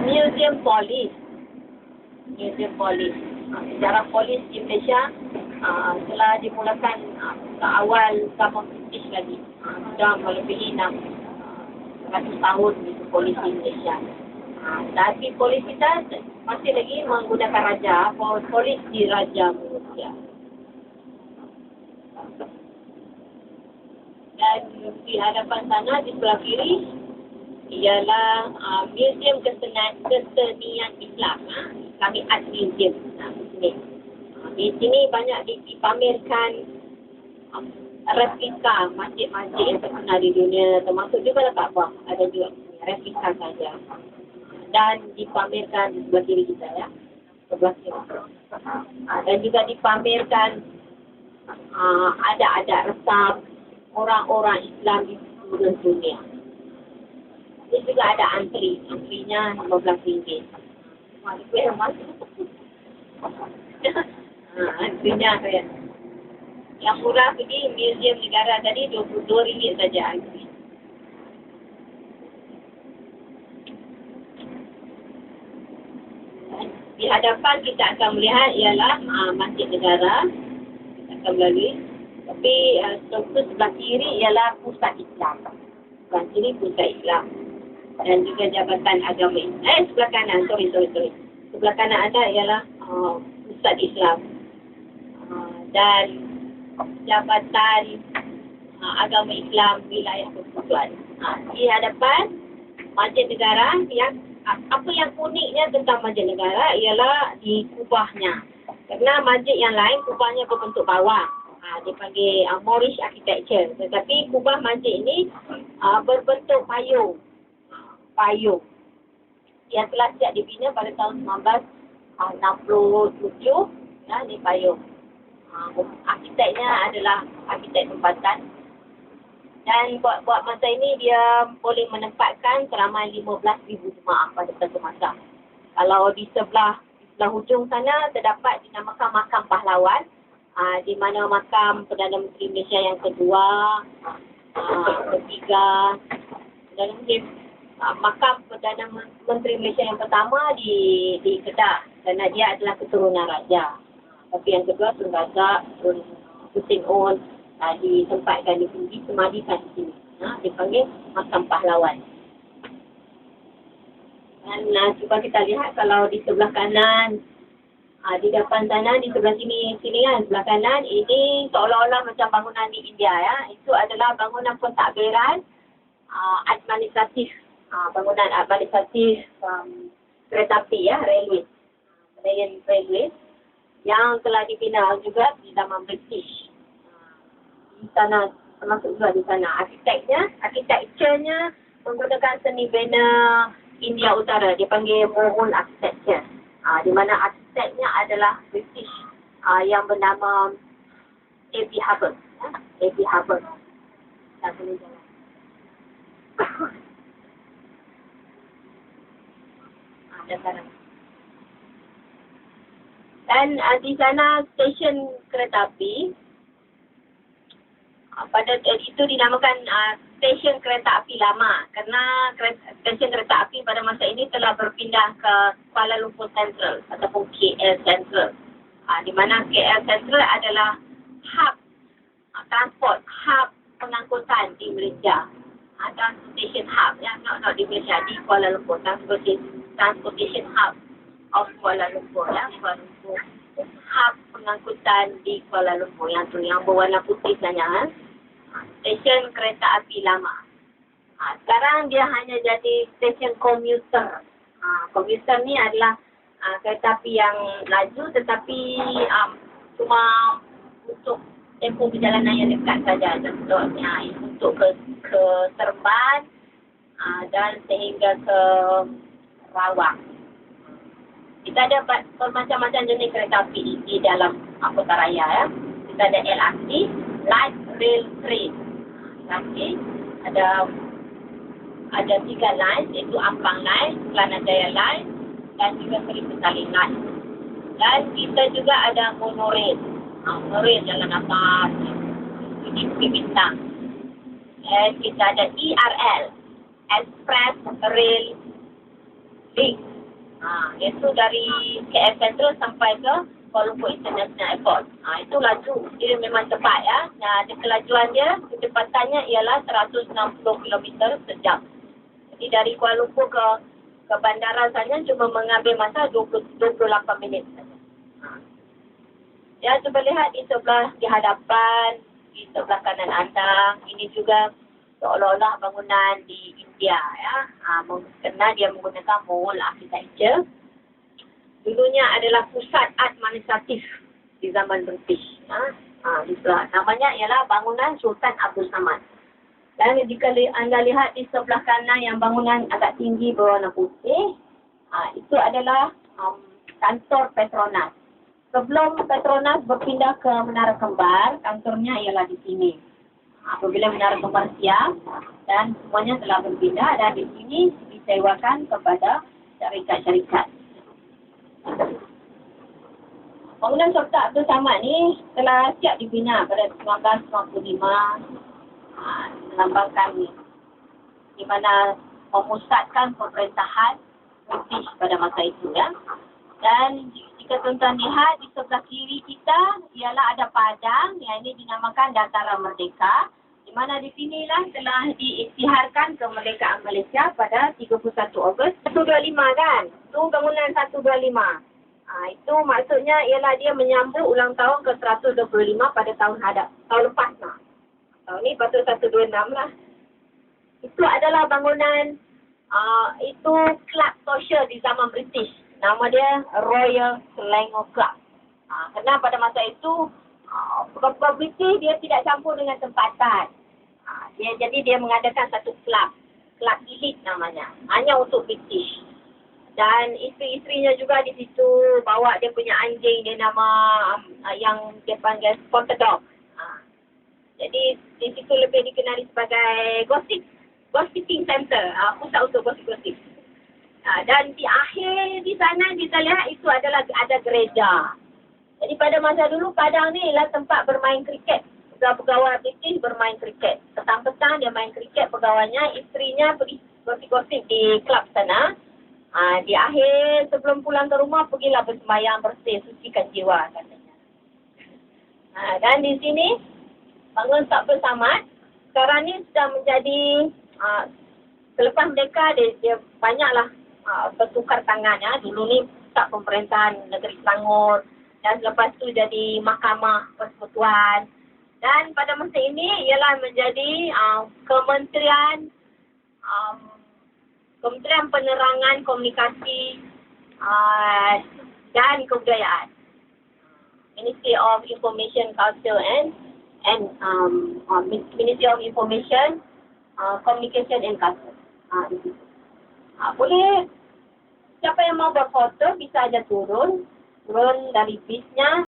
Museum Polis. Museum Polis. Uh, sejarah polis di Malaysia uh, telah dimulakan uh, awal zaman British lagi. Sudah melebihi 6 uh, tahun itu polis di Malaysia. Tapi polis kita masih lagi menggunakan raja, polis di Raja Malaysia. Dan di hadapan sana di sebelah kiri ialah uh, Museum Kesenian, Kesenian Islam. Uh, kami Art Museum. Uh, di sini. Uh, di sini banyak dipamerkan uh, replika masjid-masjid terkenal di dunia termasuk juga dekat bawah ada juga replika saja dan dipamerkan di sebelah kiri kita ya sebelah kiri uh, dan juga dipamerkan uh, ada-ada resap orang-orang Islam di seluruh dunia ini juga ada antri. Antrinya RM15. Wah, itu yang masuk. antrinya saya. Yang murah pergi Museum Negara tadi RM22 saja antri. Di hadapan kita akan melihat ialah uh, Masjid Negara. Kita akan melalui. Tapi uh, sebelah kiri ialah Pusat Islam. Sebelah kiri Pusat Islam dan juga Jabatan Agama Eh, sebelah kanan. Sorry, sorry, sorry. Sebelah kanan ada ialah uh, Ustaz Islam. Uh, dan Jabatan uh, Agama Islam Wilayah Persekutuan. Uh, di hadapan Masjid Negara yang uh, apa yang uniknya tentang Masjid Negara ialah di kubahnya. Kerana masjid yang lain kubahnya berbentuk bawah. Uh, dipanggil uh, Moorish Architecture. Tetapi kubah masjid ini uh, berbentuk payung payung. Yang telah siap dibina pada tahun 1967 ya ni payung. Ha, arkiteknya adalah arkitek tempatan. Dan buat buat masa ini dia boleh menempatkan seramai 15,000 jemaah pada satu masa. Kalau di sebelah di sebelah hujung sana terdapat dinamakan makam pahlawan. Ha, di mana makam Perdana Menteri Malaysia yang kedua ha, ketiga dan mungkin uh, makam Perdana Menteri Malaysia yang pertama di di Kedah kerana dia adalah keturunan raja. Tapi yang kedua Tun Razak, Tun Hussein On uh, ditempatkan di sini, semadikan di sini. Ha, dipanggil makam pahlawan. Dan uh, cuba kita lihat kalau di sebelah kanan uh, di depan sana, di sebelah sini, sini kan, sebelah kanan, ini seolah-olah macam bangunan di India ya. Itu adalah bangunan pentadbiran uh, administratif uh, bangunan administratif um, kereta api ya, railway. Rail, railway yang telah dibina juga di zaman British. Uh, di sana, termasuk juga di sana. Arkiteknya, arkitekturnya menggunakan seni bina India Utara. Dipanggil Mohun Architecture. Uh, di mana arkiteknya adalah British uh, yang bernama A.P. Hubbard. Ya? A.P. Tak boleh jalan. dataran. Dan uh, di sana stesen kereta api uh, pada uh, itu dinamakan uh, stesen kereta api lama kerana kereta, stesen kereta api pada masa ini telah berpindah ke Kuala Lumpur Central ataupun KL Central. Uh, di mana KL Central adalah hub uh, transport, hub pengangkutan di Malaysia. Uh, transportation hub, ya, not, not di Malaysia, di Kuala Lumpur. Transportation Transportation Hub of Kuala Lumpur ya Kuala Lumpur hub pengangkutan di Kuala Lumpur yang tu yang berwarna putih sana ha. stesen kereta api lama ha, sekarang dia hanya jadi stesen komuter ha, komuter ni adalah ha, kereta api yang laju tetapi um, cuma untuk tempoh perjalanan yang dekat saja contohnya untuk ke ke Seremban ha, dan sehingga ke Rawang. Kita ada bermacam-macam jenis kereta api di dalam Kota Raya ya. Kita ada LRT, Light Rail Train. LRT ada ada tiga line iaitu Ampang Line, Kelana Jaya Line dan juga Seri Petaling Line. Dan kita juga ada monorail. Ha, monorail jalan atas. Ini Bintang. Dan kita ada ERL, Express Rail Link Ha, iaitu dari KL Central sampai ke Kuala Lumpur International Airport. Ha, itu laju. Dia memang cepat ya. Nah, dia kelajuan dia, kecepatannya ialah 160 km sejam. Jadi dari Kuala Lumpur ke ke bandara saja cuma mengambil masa 20, 28 minit. Ha. Ya, cuba lihat di sebelah di hadapan, di sebelah kanan anda. Ini juga seolah-olah bangunan di India ya. Ha, kerana dia menggunakan mall architecture. Dulunya adalah pusat administratif di zaman British. Di sebelah. Namanya ialah bangunan Sultan Abdul Samad. Dan jika anda lihat di sebelah kanan yang bangunan agak tinggi berwarna putih, ha, itu adalah um, kantor Petronas. Sebelum Petronas berpindah ke Menara Kembar, kantornya ialah di sini. Apabila Menara Kembar siap dan semuanya telah berpindah dan di sini disewakan kepada syarikat-syarikat. Bangunan Sultan Abdul Samad ni telah siap dibina pada 1995 melambangkan ni di mana memusatkan pemerintahan British pada masa itu ya. Dan jika tuan-tuan lihat di sebelah kiri kita ialah ada padang yang ini dinamakan Dataran Merdeka di mana di sinilah telah diisytiharkan kemerdekaan Malaysia pada 31 Ogos 125 kan? Itu bangunan 125. Ha, itu maksudnya ialah dia menyambut ulang tahun ke 125 pada tahun hadap, tahun lepas lah. Tahun ni patut 126 lah. Itu adalah bangunan uh, itu club social di zaman British Nama dia Royal Selangor Club. Ha, kerana pada masa itu, uh, British dia tidak campur dengan tempatan. Ha, dia, jadi dia mengadakan satu club. Club elit namanya. Hanya untuk British. Dan isteri-isterinya juga di situ bawa dia punya anjing dia nama um, yang dia panggil Spotted Dog. Ha. Jadi di situ lebih dikenali sebagai gossip. Gossiping Center. Ha, pusat untuk gosip-gosip. Ha, dan di akhir di sana kita lihat itu adalah ada gereja. Jadi pada masa dulu Padang ni ialah tempat bermain kriket. Pegawai British bermain kriket. Petang-petang dia main kriket pegawainya, isterinya pergi gosip-gosip di klub sana. Ha, di akhir sebelum pulang ke rumah pergilah bersemayam bersih, sucikan jiwa katanya. Ha, dan di sini bangun tak bersamat. Sekarang ni sudah menjadi ha, selepas mereka dia, dia banyaklah uh, bertukar tangan ya. Dulu ni tak pemerintahan negeri Selangor dan selepas tu jadi mahkamah persekutuan dan pada masa ini ialah menjadi uh, kementerian um, kementerian penerangan komunikasi uh, dan kebudayaan. Ministry of Information Culture and and um, uh, Ministry of Information uh, Communication and Culture. Uh, Ha, boleh siapa yang mau berfoto bisa aja turun. Turun dari bisnya